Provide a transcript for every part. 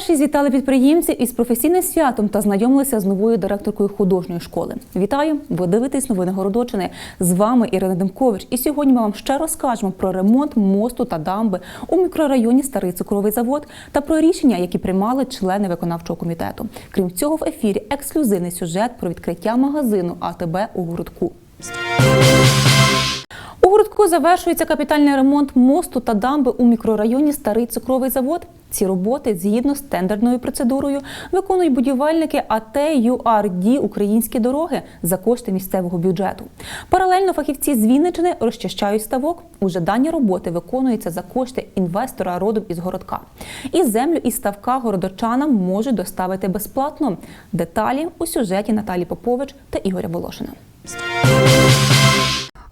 Перші звітали підприємців із професійним святом та знайомилися з новою директоркою художньої школи. Вітаю! Ви дивитесь новини Городочини. З вами Ірина Демкович. І сьогодні ми вам ще розкажемо про ремонт мосту та дамби у мікрорайоні Старий цукровий завод та про рішення, які приймали члени виконавчого комітету. Крім цього, в ефірі ексклюзивний сюжет про відкриття магазину АТБ у городку. Городку завершується капітальний ремонт мосту та дамби у мікрорайоні Старий цукровий завод. Ці роботи згідно з тендерною процедурою виконують будівельники АТ ЮАРД Українські дороги за кошти місцевого бюджету. Паралельно фахівці з Вінничини розчищають ставок. Уже дані роботи виконуються за кошти інвестора родом із городка. І землю із ставка городочанам можуть доставити безплатно. Деталі у сюжеті Наталі Попович та Ігоря Волошина.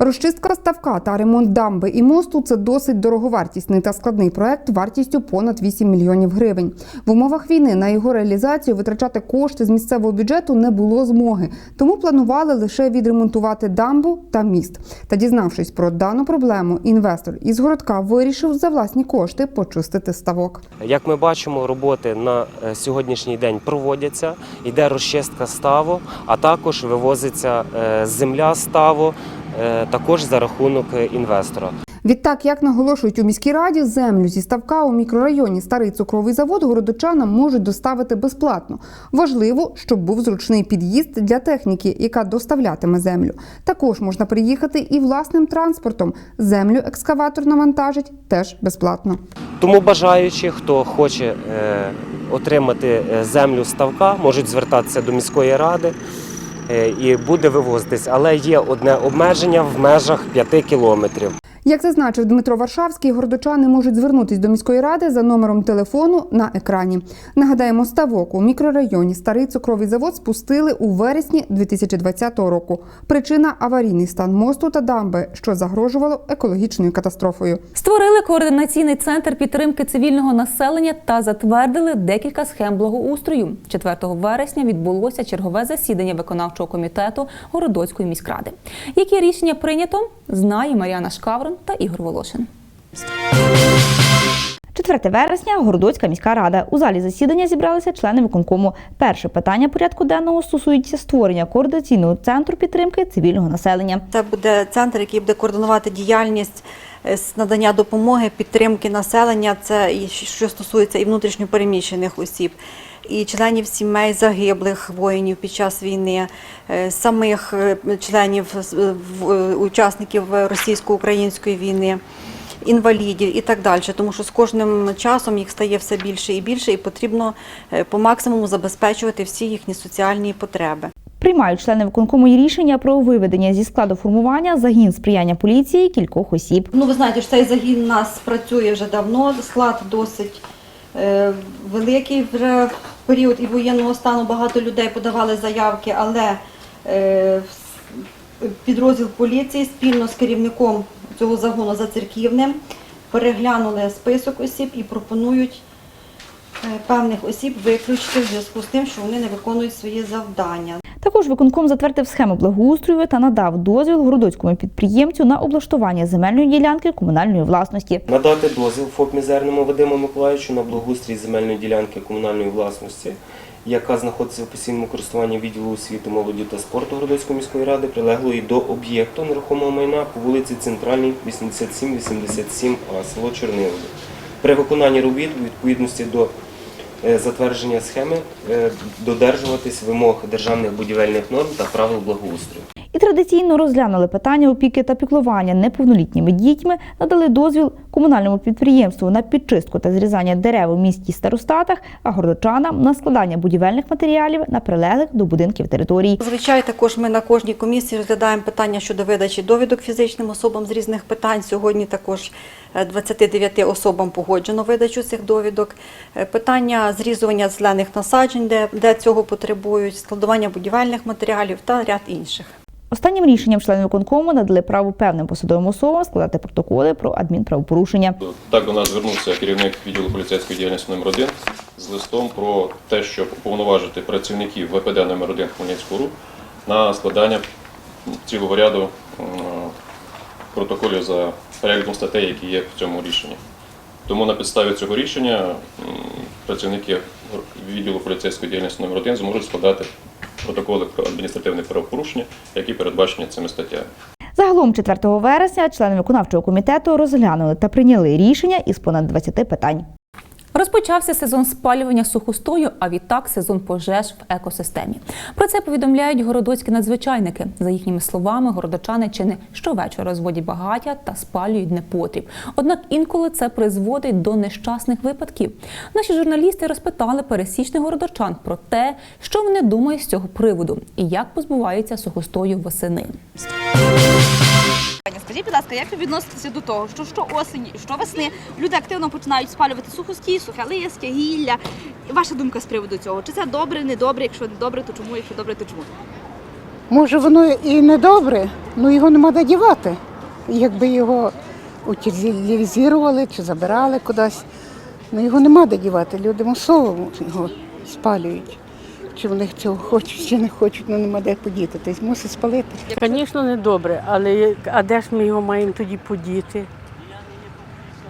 Розчистка ставка та ремонт дамби і мосту це досить дороговартісний та складний проект вартістю понад 8 мільйонів гривень. В умовах війни на його реалізацію витрачати кошти з місцевого бюджету не було змоги, тому планували лише відремонтувати дамбу та міст. Та дізнавшись про дану проблему, інвестор із городка вирішив за власні кошти почистити ставок. Як ми бачимо, роботи на е, сьогоднішній день проводяться, йде розчистка ставу, а також вивозиться е, земля ставу, також за рахунок е, інвестора. Відтак, як наголошують у міській раді, землю зі ставка у мікрорайоні Старий цукровий завод городочанам можуть доставити безплатно. Важливо, щоб був зручний під'їзд для техніки, яка доставлятиме землю. Також можна приїхати і власним транспортом. Землю екскаватор навантажить теж безплатно. Тому бажаючі, хто хоче е, отримати е, землю ставка, можуть звертатися до міської ради е, і буде вивозитись. Але є одне обмеження в межах 5 кілометрів. Як зазначив Дмитро Варшавський, городочани можуть звернутись до міської ради за номером телефону на екрані. Нагадаємо, ставок у мікрорайоні Старий цукровий завод спустили у вересні 2020 року. Причина аварійний стан мосту та дамби, що загрожувало екологічною катастрофою. Створили координаційний центр підтримки цивільного населення та затвердили декілька схем благоустрою. 4 вересня відбулося чергове засідання виконавчого комітету Городоцької міськради. Які рішення прийнято, знає Мар'яна Шкаврон та Ігор Волошин. 4 вересня Городоцька міська рада. У залі засідання зібралися члени виконкому. Перше питання порядку денного стосується створення координаційного центру підтримки цивільного населення. Це буде центр, який буде координувати діяльність е, з надання допомоги, підтримки населення. Це і що стосується і внутрішньопереміщених осіб, і членів сімей загиблих воїнів під час війни, е, самих е, членів е, учасників російсько-української війни. Інвалідів і так далі, тому що з кожним часом їх стає все більше і більше, і потрібно по максимуму забезпечувати всі їхні соціальні потреби. Приймають члени виконкому і рішення про виведення зі складу формування загін сприяння поліції кількох осіб. Ну, ви знаєте, що цей загін у нас працює вже давно, склад досить великий. Вже в період і воєнного стану багато людей подавали заявки, але е, підрозділ поліції спільно з керівником цього загону за церківним переглянули список осіб і пропонують е, певних осіб виключити в зв'язку з тим, що вони не виконують свої завдання. Також виконком затвердив схему благоустрою та надав дозвіл городоцькому підприємцю на облаштування земельної ділянки комунальної власності. Надати дозвіл ФОП Мізерному Вадиму Миколаївичу на благоустрій земельної ділянки комунальної власності, яка знаходиться в постійному користуванні відділу освіти, молоді та спорту Городоцької міської ради, прилеглої до об'єкту нерухомого майна по вулиці Центральній, 87-87А, село Чорнилове. При виконанні робіт у відповідності до е, затвердження схеми е, додержуватись вимог державних будівельних норм та правил благоустрою. Традиційно розглянули питання опіки та піклування неповнолітніми дітьми, надали дозвіл комунальному підприємству на підчистку та зрізання дерев у місті старостатах, а городочанам на складання будівельних матеріалів на прилеглих до будинків територій. Зазвичай також ми на кожній комісії розглядаємо питання щодо видачі довідок фізичним особам з різних питань. Сьогодні також е, 29 особам погоджено видачу цих довідок. Е, Питання зрізування зелених насаджень, де, де цього потребують, складування будівельних матеріалів та ряд інших. Останнім рішенням члени виконкому надали право певним посадовим особам складати протоколи про адмінправопорушення. Так до нас звернувся керівник відділу поліцейської діяльності номер 1 з листом про те, щоб уповноважити працівників ВПД номер 1 Хмельницького РУ на складання цілого ряду протоколів за переглядом статей, які є в цьому рішенні. Тому на підставі цього рішення працівники відділу поліцейської діяльності номер 1 зможуть складати протоколи про адміністративне правопорушення, які передбачені цими статтями. Загалом 4 вересня члени виконавчого комітету розглянули та прийняли рішення із понад 20 питань. Розпочався сезон спалювання сухостою, а відтак сезон пожеж в екосистемі. Про це повідомляють городоцькі надзвичайники. За їхніми словами, городочани чи не щовечора розводять багаття та спалюють непотріб. Однак інколи це призводить до нещасних випадків. Наші журналісти розпитали пересічних городочан про те, що вони думають з цього приводу і як позбуваються сухостою восени. Скажіть, будь ласка, як ви відноситеся до того, що що осені, що весни люди активно починають спалювати сухості, сухе листя, гілля? Ваша думка з приводу цього? Чи це добре, не добре? Якщо не добре, то чому? Якщо добре, то чому? Може, воно і не добре, але його нема де дівати. Якби його утилізували чи забирали кудись, ну його нема де дівати. Люди масово його спалюють. Чи вони цього хочуть, чи не хочуть, ну нема де подіти. Тобто мусить спалити. Звісно, не добре, але а де ж ми його маємо тоді подіти?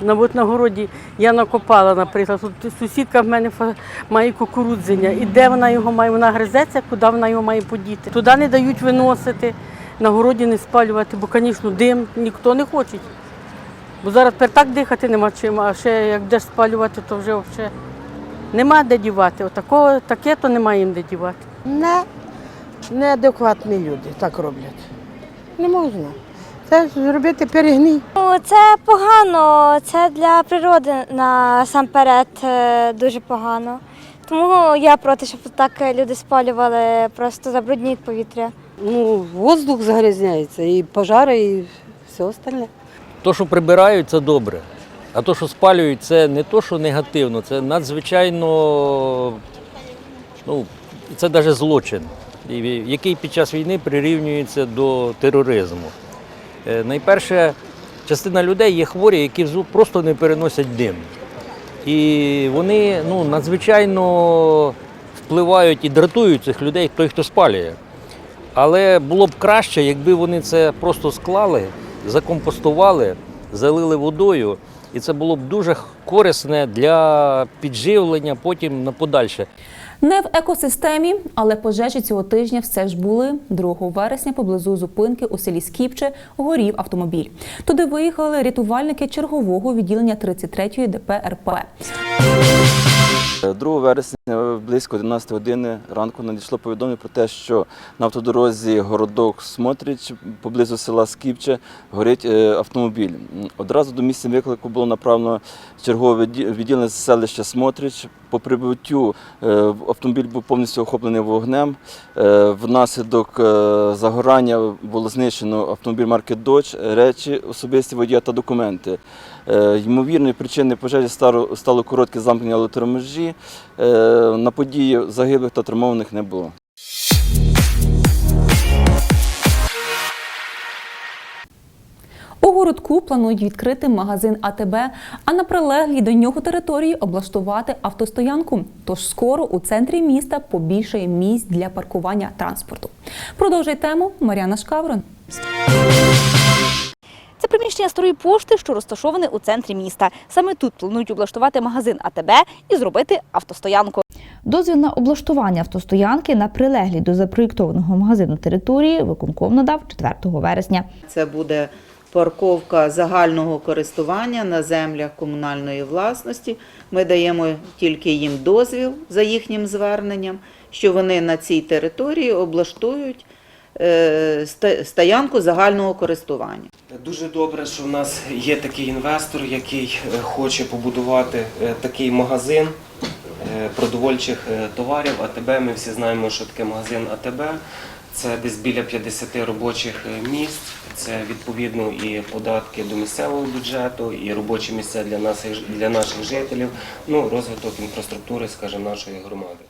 Ну, от на городі я накопала, наприклад, тут сусідка в мене має кукурудзення. І де вона його має? Вона гризеться, куди вона його має подіти. Туди не дають виносити, на городі не спалювати, бо, звісно, дим ніхто не хоче. Бо зараз тепер так дихати нема чим, а ще як де спалювати, то вже взагалі нема де дівати. Отакого, таке то немає їм де дівати. Не, неадекватні люди так роблять. Не можна. Це зробити перегній. Ну, це погано, це для природи насамперед е, дуже погано. Тому я проти, щоб так люди спалювали, просто забруднюють повітря. Ну, воздух загрязняється, і пожари, і все остальне. То, що прибирають, це добре. А то, що спалюють, це не то, що негативно, це надзвичайно, ну, це навіть злочин, який під час війни прирівнюється до тероризму. Е, Найперше, частина людей є хворі, які просто не переносять дим. І вони ну, надзвичайно впливають і дратують цих людей, той, хто спалює. Але було б краще, якби вони це просто склали, закомпостували, залили водою, і це було б дуже корисне для підживлення потім на подальше. Не в екосистемі, але пожежі цього тижня все ж були. 2 вересня поблизу зупинки у селі Скіпче горів автомобіль. Туди виїхали рятувальники чергового відділення 33-ї ДП РП. 2 вересня близько 11 години ранку надійшло повідомлення про те, що на автодорозі городок Смотрич поблизу села Скіпче горить е, автомобіль. Одразу до місця виклику було направлено чергове відділення селища Смотрич. По прибуттю е, автомобіль був повністю охоплений вогнем. Е, Внаслідок е, загорання було знищено автомобіль марки Dodge, речі особисті водія та документи. Ймовірною причиною пожежі стало, коротке замкнення електромережі. На події загиблих та травмованих не було. Городку планують відкрити магазин АТБ, а на прилеглій до нього території облаштувати автостоянку. Тож скоро у центрі міста побільшає місць для паркування транспорту. Продовжує тему Мар'яна Шкаврон. Це приміщення старої пошти, що розташоване у центрі міста. Саме тут планують облаштувати магазин АТБ і зробити автостоянку. Дозвіл на облаштування автостоянки на прилеглій до запроєктованого магазину території виконком надав 4 вересня. Це буде парковка загального користування на землях комунальної власності. Ми даємо тільки їм дозвіл за їхнім зверненням, що вони на цій території облаштують е, стоянку загального користування. Дуже добре, що в нас є такий інвестор, який е, хоче побудувати е, такий магазин продовольчих товарів. АТБ, ми всі знаємо, що таке магазин АТБ. Це десь біля 50 робочих місць. Це відповідно і податки до місцевого бюджету, і робочі місця для наших для наших жителів. Ну розвиток інфраструктури, скажімо, нашої громади.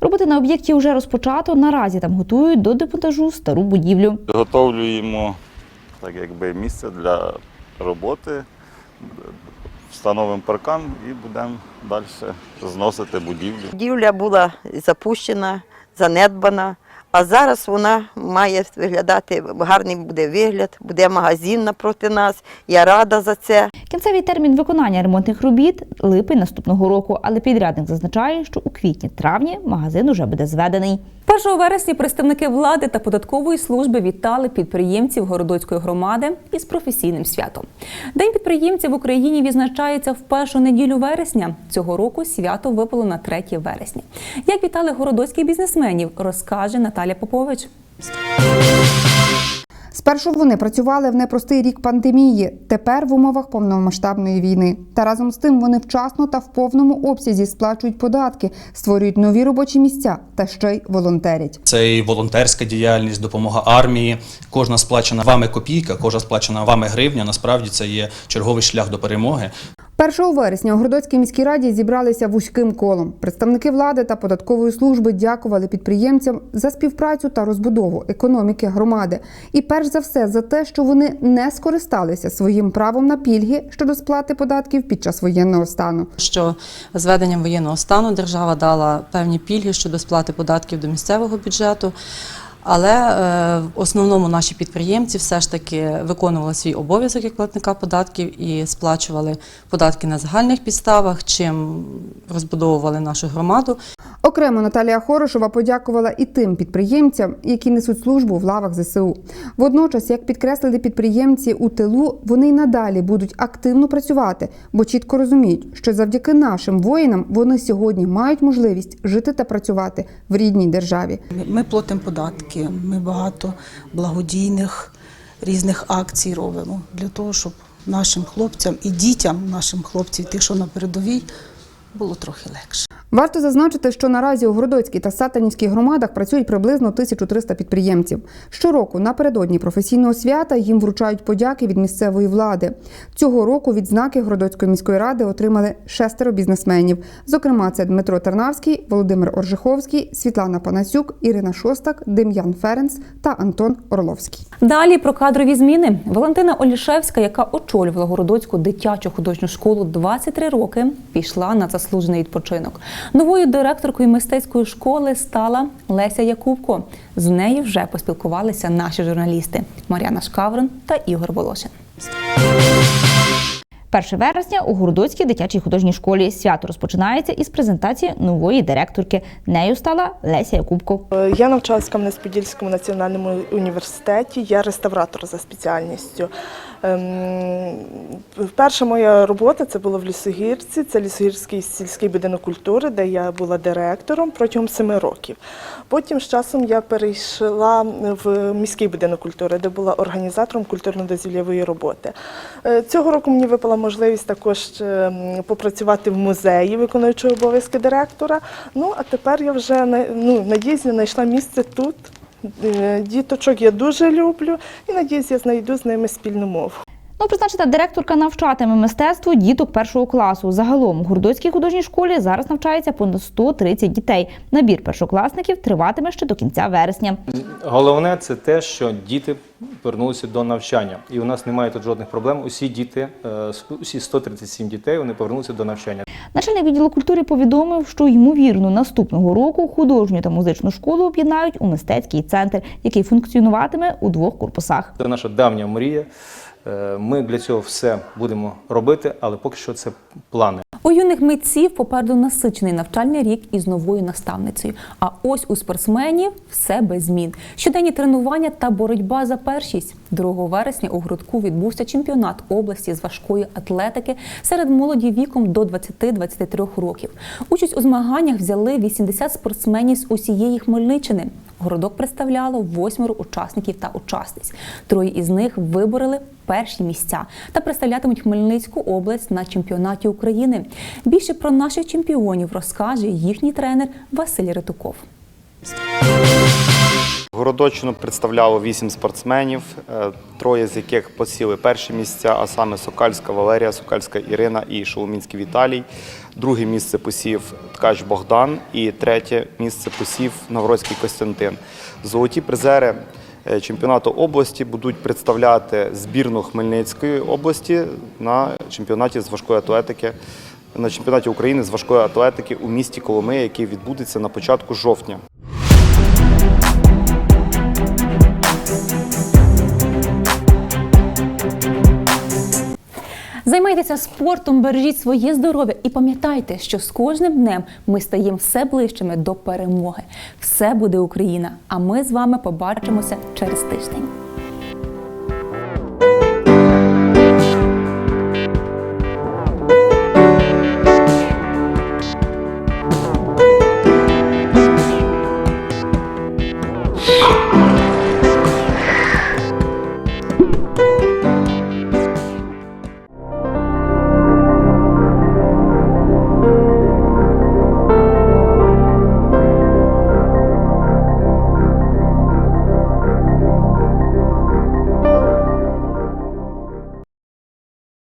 Роботи на об'єкті вже розпочато. Наразі там готують до демонтажу стару будівлю. Підготовлюємо так якби місце для роботи, встановимо паркан і будемо далі зносити будівлю. Будівля була запущена, занедбана, А зараз вона має виглядати, гарний буде вигляд, буде магазин напроти нас. Я рада за це. Кінцевий термін виконання ремонтних робіт липень наступного року, але підрядник зазначає, що у квітні-травні магазин уже буде зведений. 1 вересня представники влади та податкової служби вітали підприємців Городоцької громади із професійним святом. День підприємців в Україні відзначається в першу неділю вересня. Цього року свято випало на 3 вересня. Як вітали городоцьких бізнесменів, розкаже Наталя Попович. Спершу вони працювали в непростий рік пандемії, тепер в умовах повномасштабної війни. Та разом з тим вони вчасно та в повному обсязі сплачують податки, створюють нові робочі місця та ще й волонтерять. Це і волонтерська діяльність, допомога армії. Кожна сплачена вами копійка, кожна сплачена вами гривня. Насправді це є черговий шлях до перемоги. 1 вересня у Городоцькій міській раді зібралися вузьким колом. Представники влади та податкової служби дякували підприємцям за співпрацю та розбудову економіки громади. І перш за все за те, що вони не скористалися своїм правом на пільги щодо сплати податків під час воєнного стану. що з введенням воєнного стану держава дала певні пільги щодо сплати податків до місцевого бюджету. Але е, в основному наші підприємці все ж таки виконували свій обов'язок як платника податків і сплачували податки на загальних підставах, чим розбудовували нашу громаду. Окремо Наталія Хорошова подякувала і тим підприємцям, які несуть службу в лавах ЗСУ. Водночас, як підкреслили підприємці у тилу, вони й надалі будуть активно працювати, бо чітко розуміють, що завдяки нашим воїнам вони сьогодні мають можливість жити та працювати в рідній державі. Ми платимо податки, ми багато благодійних різних акцій робимо для того, щоб нашим хлопцям і дітям нашим хлопців, тих, що на передовій, було трохи легше. Варто зазначити, що наразі у Городоцькій та Сатанівській громадах працюють приблизно 1300 підприємців. Щороку напередодні професійного свята їм вручають подяки від місцевої влади. Цього року відзнаки Городоцької міської ради отримали шестеро бізнесменів. Зокрема, це Дмитро Тарнавський, Володимир Оржиховський, Світлана Панасюк, Ірина Шостак, Дем'ян Ференц та Антон Орловський. Далі про кадрові зміни. Валентина Олішевська, яка очолювала Городоцьку дитячу художню школу 23 роки, пішла на заслужений відпочинок. Новою директоркою мистецької школи стала Леся Якубко. З нею вже поспілкувалися наші журналісти Мар'яна Шкаврин та Ігор Волошин. 1 вересня у Городоцькій дитячій художній школі свято розпочинається із презентації нової директорки. Нею стала Леся Якубко. Я навчалась в Кам'янець-Подільському національному університеті. Я реставратор за спеціальністю. Ем, Перша моя робота це було в Лісогірці. Це Лісогірський сільський будинок культури, де я була директором протягом семи років. Потім з часом я перейшла в міський будинок культури, де була організатором культурно-дозвіллєвої роботи. Е, Цього року мені випала можливість також ем, попрацювати в музеї, виконуючи обов'язки директора. Ну а тепер я вже ну, надіюсь, знайшла місце тут. Е, Діточок я дуже люблю і надіюсь, я знайду з ними спільну мову. Ну, призначена директорка навчатиме мистецтво діток першого класу. Загалом у Гордоцькій художній школі зараз навчається понад 130 дітей. Набір першокласників триватиме ще до кінця вересня. Головне це те, що діти повернулися до навчання, і у нас немає тут жодних проблем. Усі діти, е, усі 137 дітей, вони повернулися до навчання. Начальник відділу культури повідомив, що ймовірно наступного року художню та музичну школу об'єднають у мистецький центр, який функціонуватиме у двох корпусах. Це наша давня мрія. Е, Ми для цього все будемо робити, але поки що це плани. У юних митців попереду насичений навчальний рік із новою наставницею. А ось у спортсменів все без змін. Щоденні тренування та боротьба за першість. 2 вересня у Грудку відбувся чемпіонат області з важкої атлетики серед молоді віком до 20-23 років. Участь у змаганнях взяли 80 спортсменів з усієї Хмельниччини. Городок представляло восьмеро учасників та учасниць. Троє із них вибороли перші місця та представлятимуть Хмельницьку область на чемпіонаті України. Більше про наших чемпіонів розкаже їхній тренер Василь Ритуков. Городочину представляло вісім спортсменів, е, троє з яких посіли перші місця, а саме Сокальська Валерія, Сокальська Ірина і Шоломінський Віталій. Друге місце посів Ткач Богдан і третє місце посів Навроцький Костянтин. Золоті призери чемпіонату області будуть представляти збірну Хмельницької області на чемпіонаті з важкої атлетики. На чемпіонаті України з важкої атлетики у місті Коломия, який відбудеться на початку жовтня. Займайтеся спортом, бережіть своє здоров'я і пам'ятайте, що з кожним днем ми стаємо все ближчими до перемоги. Все буде Україна! А ми з вами побачимося через тиждень.